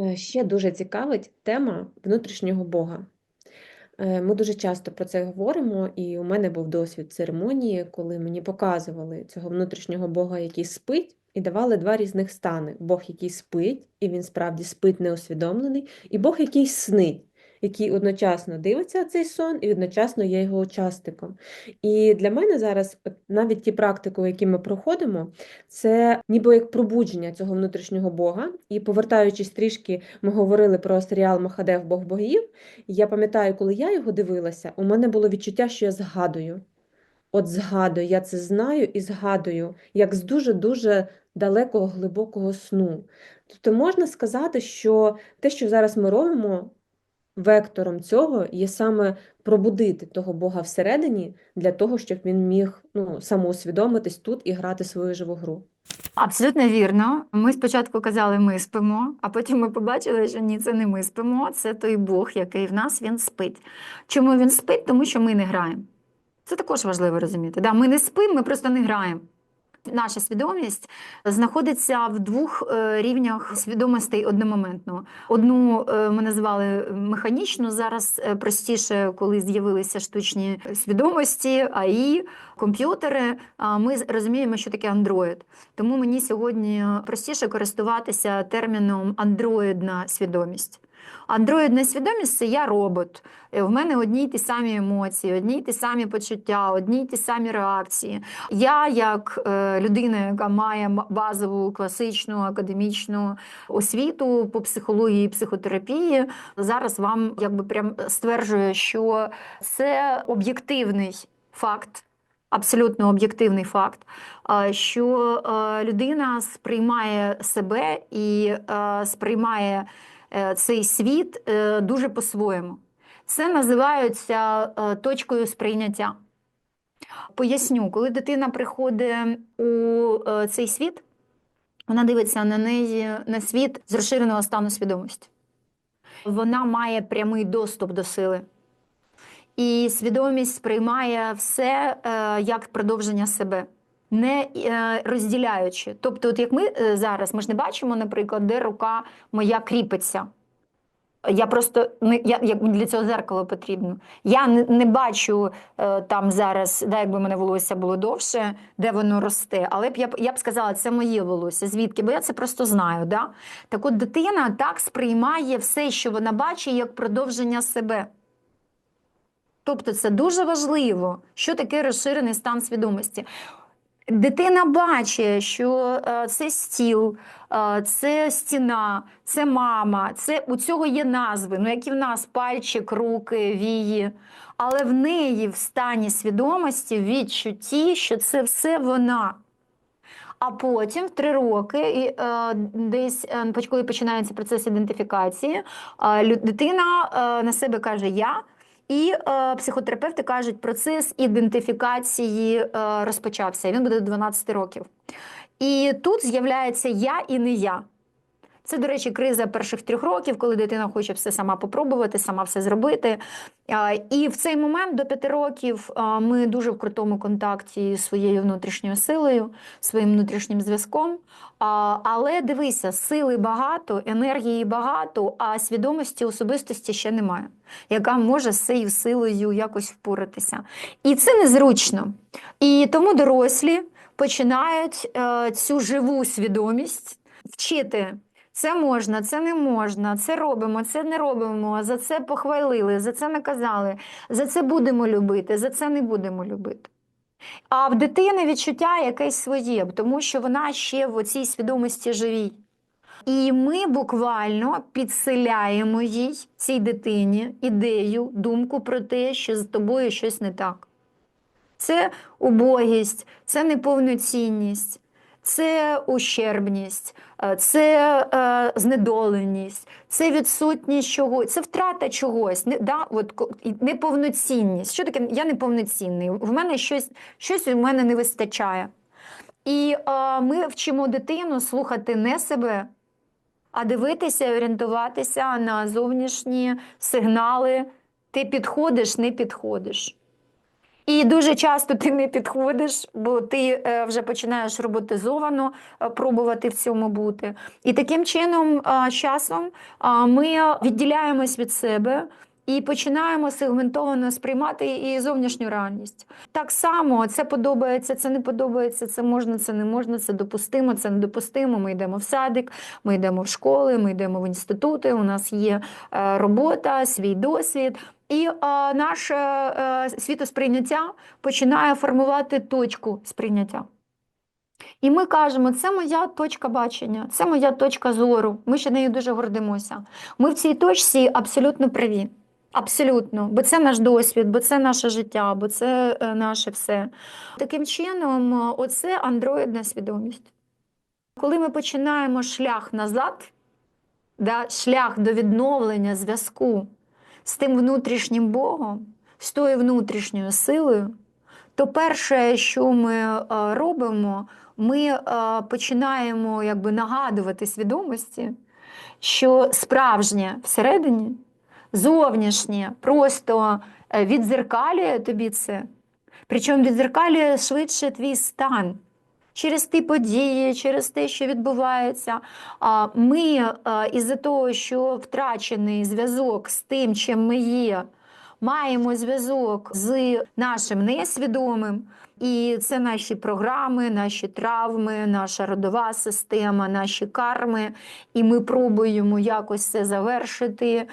Е, Ще дуже цікавить тема внутрішнього Бога. Е, Ми дуже часто про це говоримо, і у мене був досвід церемонії, коли мені показували цього внутрішнього Бога, який спить, і давали два різних стани: Бог, який спить, і він справді спить неусвідомлений, і Бог, який снить, який одночасно дивиться цей сон і одночасно є його учасником. І для мене зараз навіть ті практики, які ми проходимо, це ніби як пробудження цього внутрішнього Бога. І повертаючись трішки, ми говорили про серіал Махадев Бог богів. І я пам'ятаю, коли я його дивилася, у мене було відчуття, що я згадую. От згадую, я це знаю і згадую, як з дуже-дуже далекого, глибокого сну. Тобто можна сказати, що те, що зараз ми робимо, вектором цього є саме пробудити того Бога всередині для того, щоб він міг ну, самоусвідомитись тут і грати свою живу гру. Абсолютно вірно. Ми спочатку казали, ми спимо, а потім ми побачили, що ні, це не ми спимо, це той Бог, який в нас він спить. Чому він спить? Тому що ми не граємо. Це також важливо розуміти. Да, ми не спимо, ми просто не граємо. Наша свідомість знаходиться в двох е, рівнях свідомостей одномоментно. Одну е, ми називали механічну, зараз е, простіше, коли з'явилися штучні свідомості, АІ, комп'ютери. Ми розуміємо, що таке Android. Тому мені сьогодні простіше користуватися терміном андроїдна свідомість. Андроїдна свідомість це я робот. Е, В мене одні й ті самі емоції, одні й ті самі почуття, одні й ті самі реакції. Я, як е, людина, яка має базову класичну академічну освіту по психології і психотерапії, зараз вам якби прям стверджую, що це об'єктивний факт. Абсолютно об'єктивний факт, що е, людина сприймає себе і е, сприймає е, цей світ е, дуже по-своєму. Це називається е, точкою сприйняття. Поясню, коли дитина приходить у е, цей світ, вона дивиться на неї на світ з розширеного стану свідомості. Вона має прямий доступ до сили. І свідомість сприймає все е, як продовження себе, не е, розділяючи. Тобто, от як ми е, зараз, ми ж не бачимо, наприклад, де рука моя кріпиться. Я просто не я, як для цього зеркало потрібно. Я не, не бачу е, там зараз, да, якби мене волосся було довше, де воно росте. Але б я я б сказала, це моє волосся. Звідки? Бо я це просто знаю. Да? Так от дитина так сприймає все, що вона бачить, як продовження себе. Тобто це дуже важливо, що таке розширений стан свідомості. Дитина бачить, що е, це стіл, е, це стіна, це мама, це у цього є назви, ну які в нас пальчик, руки, вії. Але в неї в стані свідомості відчутті, що це все вона. А потім в три роки, і, е, десь коли починається процес ідентифікації, дитина на себе каже я. І е, психотерапевти кажуть, процес ідентифікації е, розпочався. Він буде до 12 років. І тут з'являється я і не я. Це, до речі, криза перших трьох років, коли дитина хоче все сама попробувати, сама все зробити. І в цей момент до п'яти років ми дуже в крутому контакті зі своєю внутрішньою силою, своїм внутрішнім зв'язком. Але дивися, сили багато, енергії багато, а свідомості особистості ще немає, яка може з цією силою якось впоратися. І це незручно. І тому дорослі починають е, цю живу свідомість вчити. Це можна, це не можна, це робимо, це не робимо, за це похвалили, за це наказали, за це будемо любити, за це не будемо любити. А в дитини відчуття якесь своє, тому що вона ще в цій свідомості живій. І ми буквально підселяємо їй, цій дитині, ідею, думку про те, що з тобою щось не так. Це убогість, це неповноцінність, це ущербність, е, це е, знедоленість, це відсутність чогось, це втрата чогось, не, да, от, неповноцінність. Що таке? Я неповноцінний. В мене щось, щось у мене не вистачає. І е, ми вчимо дитину слухати не себе, а дивитися і орієнтуватися на зовнішні сигнали. Ти підходиш, не підходиш. І дуже часто ти не підходиш, бо ти е, вже починаєш роботизовано е, пробувати в цьому бути. І таким чином, з часом ми відділяємось від себе. І починаємо сегментовано сприймати і зовнішню реальність. Так само це подобається, це не подобається, це можна, це не можна, це допустимо, це недопустимо. Ми йдемо в садик, ми йдемо в школи, ми йдемо в інститути. У нас є е, робота, свій досвід. І е, наше е, світосприйняття починає формувати точку сприйняття. І ми кажемо, це моя точка бачення, це моя точка зору. Ми ще нею дуже гордимося. Ми в цій точці абсолютно праві. Абсолютно, бо це наш досвід, бо це наше життя, бо це е, наше все. Таким чином, оце андроїдна свідомість. Коли ми починаємо шлях назад, да, шлях до відновлення зв'язку з тим внутрішнім Богом, з тою внутрішньою силою, то перше, що ми е, робимо, ми е, починаємо якби нагадувати свідомості, що справжнє всередині, зовнішнє просто е, відзеркалює тобі це. Причому відзеркалює швидше твій стан. Через ті події, через те, що відбувається, А ми е, із-за того, що втрачений зв'язок з тим, чим ми є, маємо зв'язок з нашим несвідомим. І це наші програми, наші травми, наша родова система, наші карми. І ми пробуємо якось це завершити,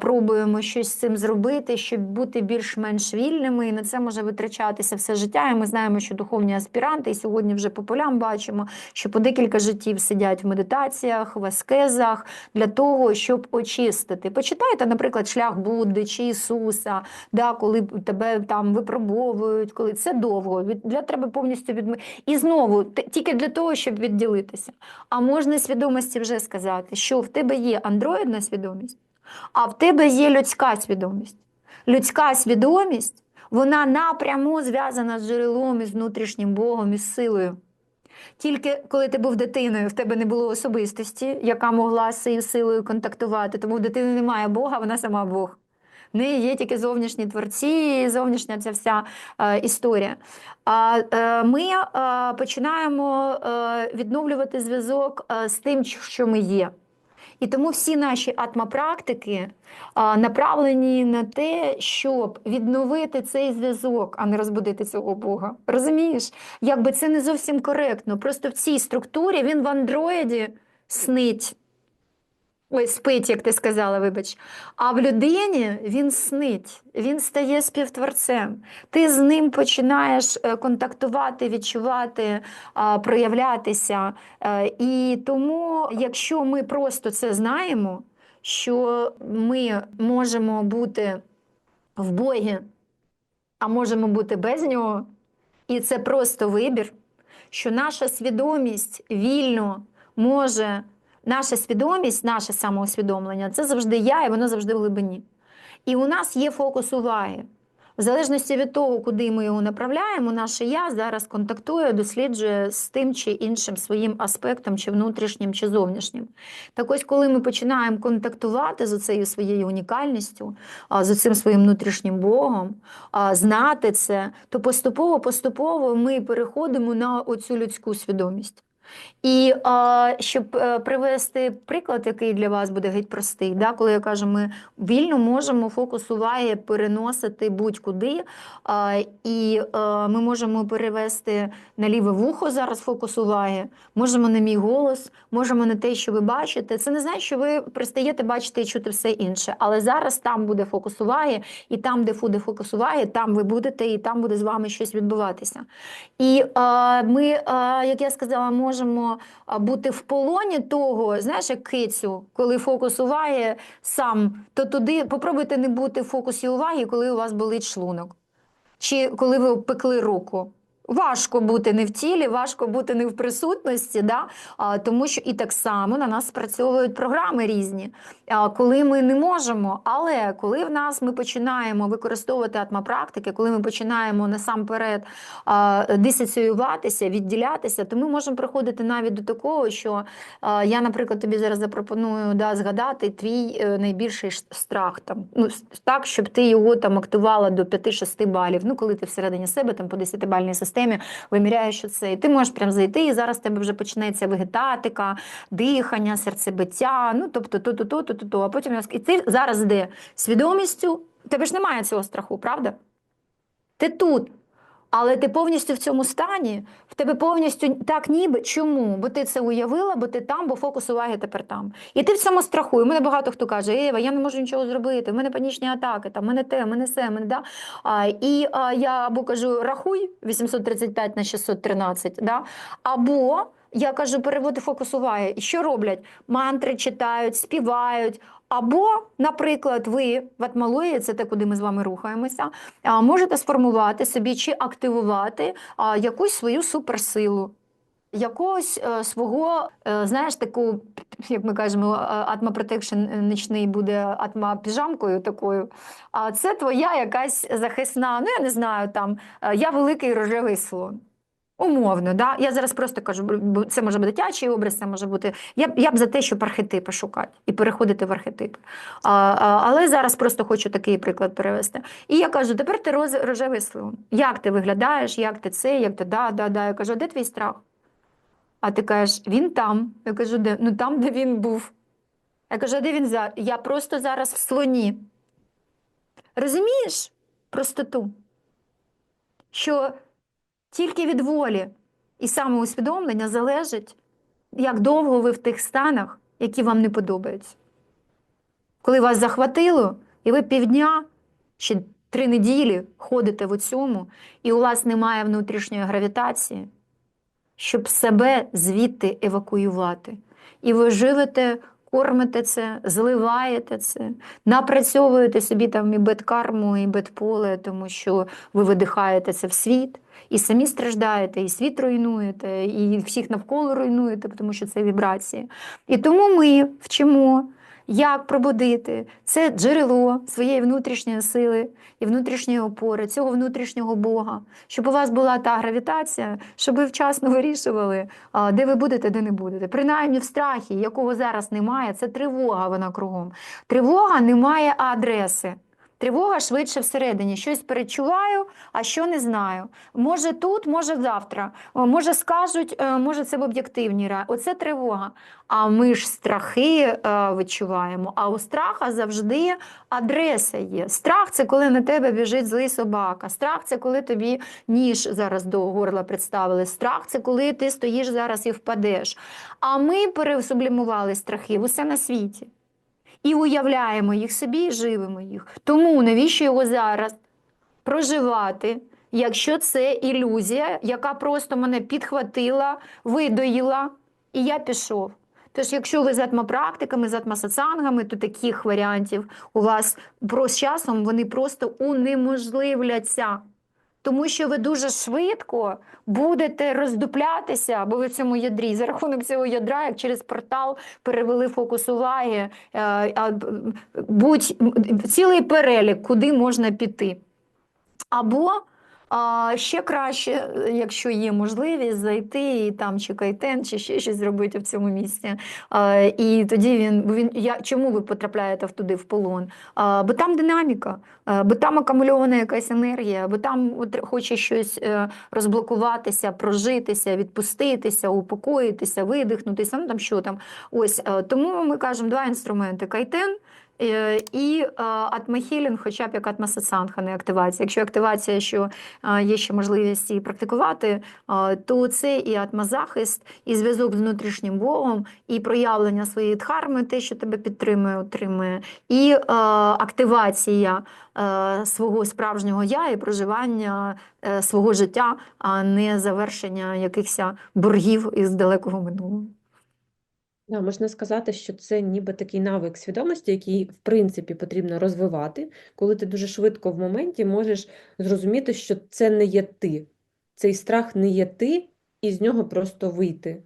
пробуємо щось з цим зробити, щоб бути більш-менш вільними. І на це може витрачатися все життя. І ми знаємо, що духовні аспіранти, і сьогодні вже по полям бачимо, що по декілька життів сидять в медитаціях, в аскезах для того, щоб очистити. Почитайте, наприклад, шлях Будди чи Ісуса, да, коли тебе там випробовують, коли це довго. Від- Для треба повністю відми. І знову тільки для того, щоб відділитися. А можна свідомості вже сказати, що в тебе є андроїдна свідомість, а в тебе є людська свідомість. Людська свідомість вона напряму зв'язана з джерелом і з внутрішнім Богом і з силою. Тільки коли ти був дитиною, в тебе не було особистості, яка могла з цією силою контактувати. Тому в дитини немає Бога, вона сама Бог. В неї є тільки зовнішні творці, зовнішня ця вся е, історія. А е, ми е, починаємо відновлювати зв'язок з тим, що ми є. І тому всі наші атмопрактики направлені на те, щоб відновити цей зв'язок, а не розбудити цього Бога. Розумієш? Якби це не зовсім коректно. Просто в цій структурі він в андроїді снить. Ой, спить, як ти сказала, вибач. А в людині він снить, він стає співтворцем. Ти з ним починаєш е, контактувати, відчувати, проявлятися. Е, І тому, якщо ми просто це знаємо, що ми можемо бути в Богі, а можемо бути без нього, і це просто вибір, що наша свідомість вільно може, наша свідомість, наше самоусвідомлення це завжди я, і воно завжди в глибині. І у нас є фокус уваги. В залежності від того, куди ми його направляємо, наше я зараз контактує, досліджує з тим чи іншим своїм аспектом, чи внутрішнім, чи зовнішнім. Так ось, коли ми починаємо контактувати з цією своєю унікальністю, з цим своїм внутрішнім Богом, знати це, то поступово-поступово ми переходимо на оцю людську свідомість. І а, щоб е, привести приклад, який для вас буде геть простий, да, коли я кажу, ми вільно можемо фокус уваги переносити будь-куди, а, і а, ми можемо перевести на ліве вухо зараз фокус уваги, можемо на мій голос, можемо на те, що ви бачите. Це не значить, що ви пристаєте бачити і чути все інше, але зараз там буде фокус уваги, і там, де буде фокус уваги, там ви будете, і там буде з вами щось відбуватися. І а, ми, а, як я сказала, можемо а, бути в полоні того, знаєш, як кицю, коли фокус уваги сам, то туди попробуйте не бути в фокусі уваги, коли у вас болить шлунок, чи коли ви пекли руку. Важко бути не в тілі, важко бути не в присутності, да? а, тому що і так само на нас спрацьовують програми різні, а, коли ми не можемо. Але коли в нас ми починаємо використовувати атмопрактики, коли ми починаємо насамперед а, дисоціюватися, відділятися, то ми можемо приходити навіть до такого, що а, я, наприклад, тобі зараз запропоную да, згадати твій е, найбільший страх там, ну, так, щоб ти його там активувала до 5-6 балів. Ну, коли ти всередині себе там по 10-бальній системі виміряєш, що це. І ти можеш прям зайти, і зараз в тебе вже почнеться вегетатика, дихання, серцебиття, ну тобто то-то, то-то, то-то. А потім і ти зараз де свідомістю, тебе ж немає цього страху, правда? Ти тут. Але ти повністю в цьому стані, в тебе повністю так ніби. Чому? Бо ти це уявила, бо ти там, бо фокус уваги тепер там. І ти в цьому страху. І мене багато хто каже, Ева, я не можу нічого зробити, в мене панічні атаки, там, в мене те, в мене се, в мене да. А, і а, я або кажу, рахуй 835 на 613, да? або я кажу, переводи фокус уваги. І що роблять? Мантри читають, співають. Або, наприклад, ви в атмології, це те, куди ми з вами рухаємося, можете сформувати собі чи активувати якусь свою суперсилу. Якогось е, свого, е, знаєш, таку, як ми кажемо, атма протекшн нічний буде атма піжамкою такою. А це твоя якась захисна, ну я не знаю, там е, я великий рожевий слон. Умовно, да? я зараз просто кажу, це може бути дитячий образ, це може бути. Я, я б за те, щоб архетипи шукати і переходити в архетипи. А, а, але зараз просто хочу такий приклад перевести. І я кажу: тепер ти роз, рожевий слон. Як ти виглядаєш, як ти це, як ти да, да, да. Я кажу, де твій страх? А ти кажеш, він там. Я кажу, де? Ну там, де він був. Я кажу, де він зараз? Я просто зараз в слоні. Розумієш простоту? Що тільки від волі і самоусвідомлення залежить, як довго ви в тих станах, які вам не подобаються. Коли вас захватило, і ви півдня чи три неділі ходите в цьому, і у вас немає внутрішньої гравітації, щоб себе звідти евакуювати. І ви живете, кормите це, зливаєте це, напрацьовуєте собі там і бедкарму, і бедполе, тому що ви видихаєте це в світ, і самі страждаєте, і світ руйнуєте, і всіх навколо руйнуєте, тому що це вібрації. І тому ми вчимо. Як пробудити це джерело своєї внутрішньої сили і внутрішньої опори, цього внутрішнього Бога, щоб у вас була та гравітація, щоб ви вчасно вирішували, де ви будете, де не будете. Принаймні в страхі, якого зараз немає, це тривога вона кругом. Тривога не має адреси. Тривога швидше всередині. Щось перечуваю, а що не знаю. Може тут, може завтра. Може скажуть, е, може це в об'єктивній ра. Оце тривога. А ми ж страхи е, відчуваємо. А у страха завжди адреса є. Страх це коли на тебе біжить злий собака. Страх це коли тобі ніж зараз до горла представили. Страх це коли ти стоїш зараз і впадеш. А ми пересублімували страхи в усе на світі. І уявляємо їх собі, і живемо їх. Тому навіщо його зараз проживати, якщо це ілюзія, яка просто мене підхватила, видоїла, і я пішов. Тож, якщо ви з атмопрактиками, з атмосоціангами, то таких варіантів у вас про з часом вони просто унеможливляться. Тому що ви дуже швидко будете роздуплятися, бо ви в цьому ядрі. За рахунок цього ядра, як через портал перевели фокус уваги, е, а, будь цілий перелік, куди можна піти. Або а, ще краще, якщо є можливість, зайти і там чи кайтен, чи ще щось зробити в цьому місці. А, і тоді він, він я, чому ви потрапляєте туди в полон? А, бо там динаміка, а, бо там акумульована якась енергія, бо там от, хоче щось е, розблокуватися, прожитися, відпуститися, упокоїтися, видихнутися. Ну там що там. Ось е, тому ми кажемо два інструменти: кайтен. Е, І е, атмохілінг, хоча б як атмосоціанга, не активація. Якщо активація, що е, є ще можливість її практикувати, то це і атмозахист, і зв'язок з внутрішнім Богом, і проявлення своєї дхарми, те, що тебе підтримує, утримує, і активація свого справжнього я і проживання свого життя, а не завершення якихось боргів із далекого минулого. Да, можна сказати, що це ніби такий навик свідомості, який, в принципі, потрібно розвивати, коли ти дуже швидко в моменті можеш зрозуміти, що це не є ти. цей страх не є ти, і з нього просто вийти.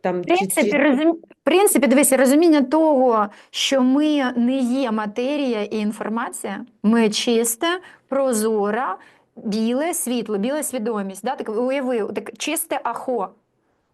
Там, В принципі, чи, розум... в принципі, дивися, розуміння того, що ми не є матерія і інформація, ми чисте, прозора, біле світло, біла свідомість. Да? Так уяви, так чисте ахо.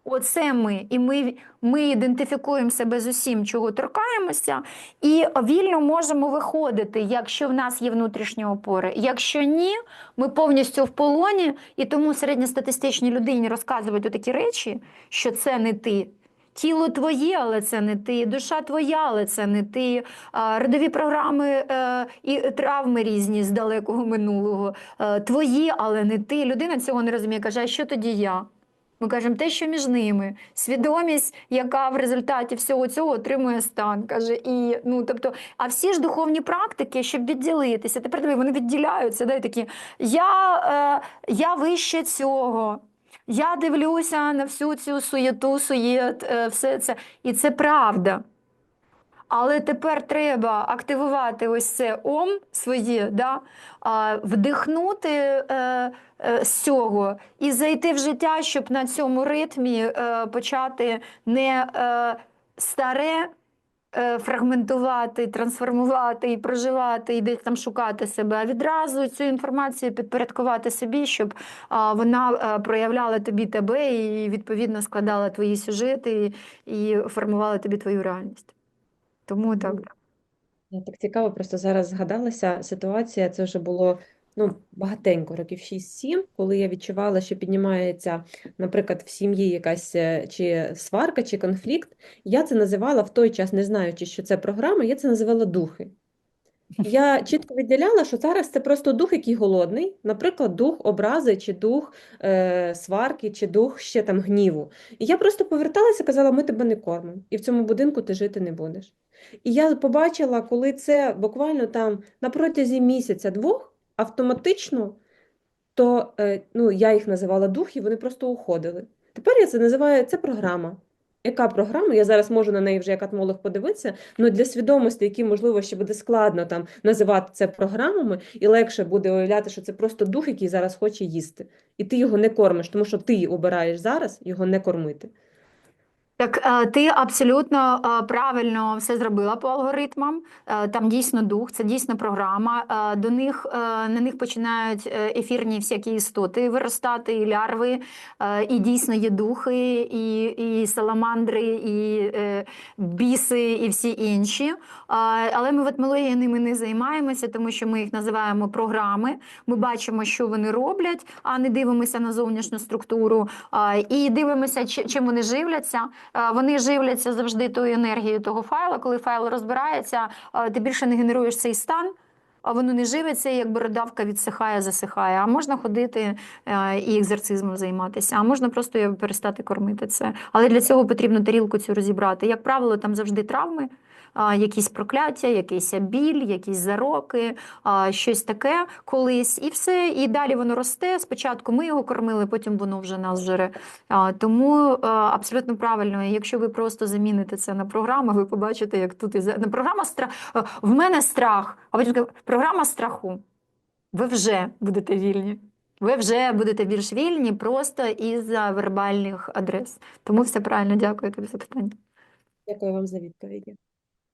Оце ми. І ми, ми ідентифікуємо себе з усім, чого торкаємося, і вільно можемо виходити, якщо в нас є внутрішні опори. Якщо ні, ми повністю в полоні, і тому середньостатистичній людині розказують такі речі, що це не ти. Тіло твоє, але це не ти, душа твоя, але це не ти. Родові програми е, і травми різні з далекого минулого. е, Твої, але не ти. Людина цього не розуміє. Каже, а що тоді я? Ми кажемо те, що між ними, свідомість, яка в результаті всього цього отримує стан. Каже, і ну тобто, а всі ж духовні практики, щоб відділитися, тепер диви, вони відділяються, да, і такі я, е, я вище цього. Я дивлюся на всю цю суєту, суєт, е, все це. І це правда. Але тепер треба активувати ось це ом своє, да? вдихнути е, е, з цього і зайти в життя, щоб на цьому ритмі е, почати не е, старе е, фрагментувати, трансформувати і проживати, і десь там шукати себе, а відразу цю інформацію підпорядкувати собі, щоб вона е, проявляла тобі тебе і відповідно складала твої сюжети і формувала тобі твою реальність. Тому так. Ну, Так цікаво, просто зараз згадалася ситуація. Це вже було ну, багатенько, років 6-7, коли я відчувала, що піднімається, наприклад, в сім'ї якась е, чи сварка, чи конфлікт. Я це називала в той час, не знаючи, що це програма, я це називала духи. Я чітко відділяла, що зараз це просто дух, який голодний, наприклад, дух образи, чи дух е, сварки, чи дух ще там гніву. І я просто поверталася і казала, ми тебе не кормимо, і в цьому будинку ти жити не будеш. І я побачила, коли це буквально там на протязі місяця-двох автоматично, то е, ну, я їх називала дух, і вони просто уходили. Тепер я це називаю це програма. Яка програма? Я зараз можу на неї вже як атмолог подивитися, але для свідомості, які, можливо, ще буде складно там називати це програмами, і легше буде уявляти, що це просто дух, який зараз хоче їсти. І ти його не кормиш, тому що ти обираєш зараз його не кормити. Так, е, ти абсолютно е, правильно все зробила по алгоритмам. Е, Там дійсно дух, це дійсно програма. До них на них починають ефірні всякі істоти виростати, і лярви, і дійсно є духи, і, і саламандри, і біси, і всі інші. Але ми в етмології ними не займаємося, тому що ми їх називаємо програми. Ми бачимо, що вони роблять, а не дивимося на зовнішню структуру. І дивимося, чи- чим вони живляться. Е, Вони живляться завжди тою енергією того файла. Коли файл розбирається, е, ти більше не генеруєш цей стан. А воно не живиться, як бородавка відсихає, засихає. А можна ходити е, і екзорцизмом займатися, а можна просто перестати кормити це. Але для цього потрібно тарілку цю розібрати. Як правило, там завжди травми, якісь прокляття, якийсь біль, якісь зароки, щось таке колись, і все. І далі воно росте. Спочатку ми його кормили, потім воно вже нас жере. Тому абсолютно правильно, якщо ви просто заміните це на програму, ви побачите, як тут і програма страх. В мене страх, а потім програма страху. Ви вже будете вільні. Ви вже будете більш вільні просто із вербальних адрес. Тому все правильно, дякую тобі за питання. Дякую вам за відповіді.